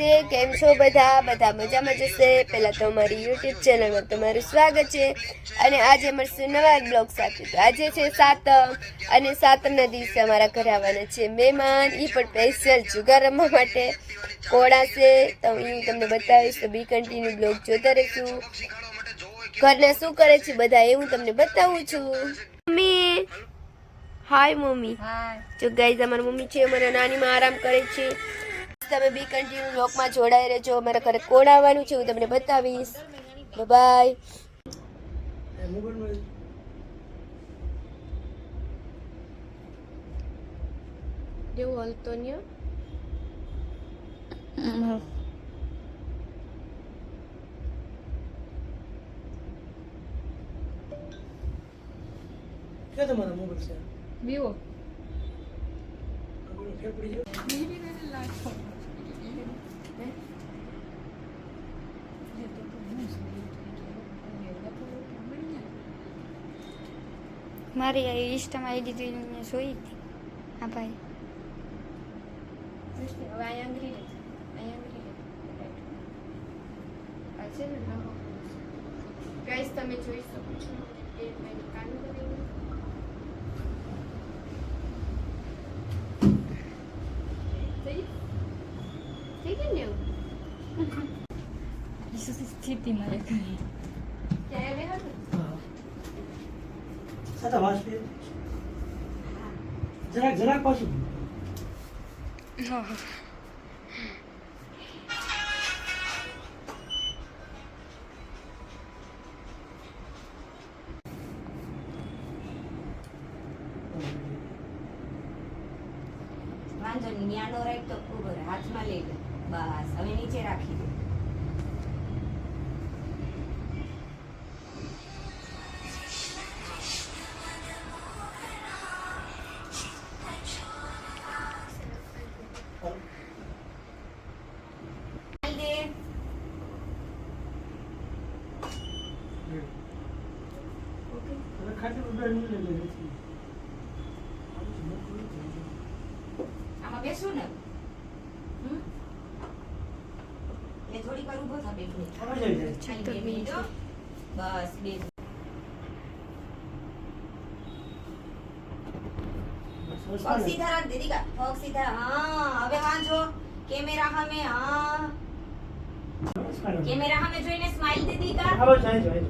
રાધે કેમ છો બધા? બધા મજામાં જશે પહેલાં તો અમારી યુટ્યુબ ચેનલમાં તમારું સ્વાગત છે. અને આજે મળશે નવા બ્લોગ સાથે. તો આજે છે સાતમ. અને સાતમના દિવસે અમારા ઘરે આવવાના છે મહેમાન. એ પણ સ્પેશિયલ જુગાર રમવા માટે. કોળા છે. તો હું તમને બતાવીશ. તો બી કન્ટિન્યુ બ્લોગ જોતા રહીશું. ઘરના શું કરે છે બધા એ હું તમને બતાવું છું. મમ્મી. Hi mummy. જો ગાઈઝ અમારી મમ્મી છે. અમારા નાનીમાં આરામ કરે છે. તમે બી કન્ટિન્યુ લોકમાં જોડાઈ રહેજો. મારા ઘરે કોણ આવવાનું છે હું તમને બતાવીશ. બાય જેવું હલતો નહીં ક્યાં તમારા મોબાઈલ છે? વિવો ફેર પડી ગયો મારી આ ઇન્સ્ટામાં આઈડી જોઈ હતી. હા ભાઈ. હવે અહીંયા આંગળી લે અહીંયા આંગળી લે ગાઈસ તમે જોઈ શકો છો એવું સ્થિતિમાં એક ક્યાં લે હતું હા સાતા વાસ ફેર જરાક જરાક પાછું વાંધો નહીં, ન્યાનો રાઈટ તો ખૂબ હાથમાં લઈ લે. બસ હવે નીચે રાખી દે. આમાં બેસું ને હમ? એ થોડીક વાર ઊભો થા બે મિનિટ હવે જઈ જાય ખાલી બે મિનિટ હો. બસ બે બસ પગ સીધા રાખ દીદી કા પગ સીધા હા હવે વાંચો કેમેરા સામે હા કેમેરા સામે જોઈને સ્માઈલ દીદી કા હવે જાય જાય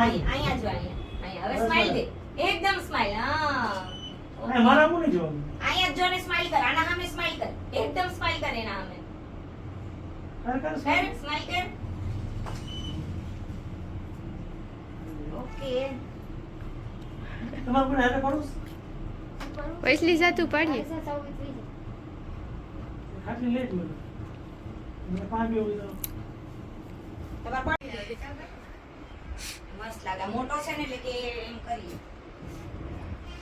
અહીં- અહીંયા જો અહીંયા અહીંયા હવે સ્માઈલ દે એકદમ સ્માઈલ હા આ મારા મું નહીં જોવાનું અહીંયા જ જોને સ્માઈલ કર આના સામે સ્માઈલ કર એકદમ સ્માઈલ કર એના સામે ખરેખર કર સ્માઈલ કર ઓકે તમારે કોઈ હારે પડું વૈસલી જાતું પાડીએ. ખાટલી લેટ મને. મને પાંચ બે હોય તમાર મસ્ત લાગે. મોટો છે ને એટલે કે એમ કરીએ.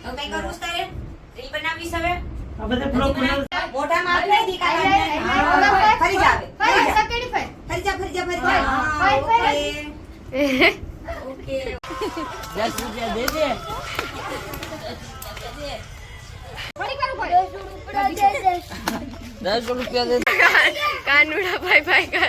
હવે કઈ કરું તારે? રીલ બનાવીશ હવે? આ બધા બ્લોક બનાવ મોઢામાં હાથ દીકા હા, ફરી જા હવે, ફરી જા ફરી જા ફરી જા ફરી જા હા, ઓકે દસ રૂપિયા દે દે દસ રૂપિયા દે. કાનુડા ભાઈ ભાઈ કા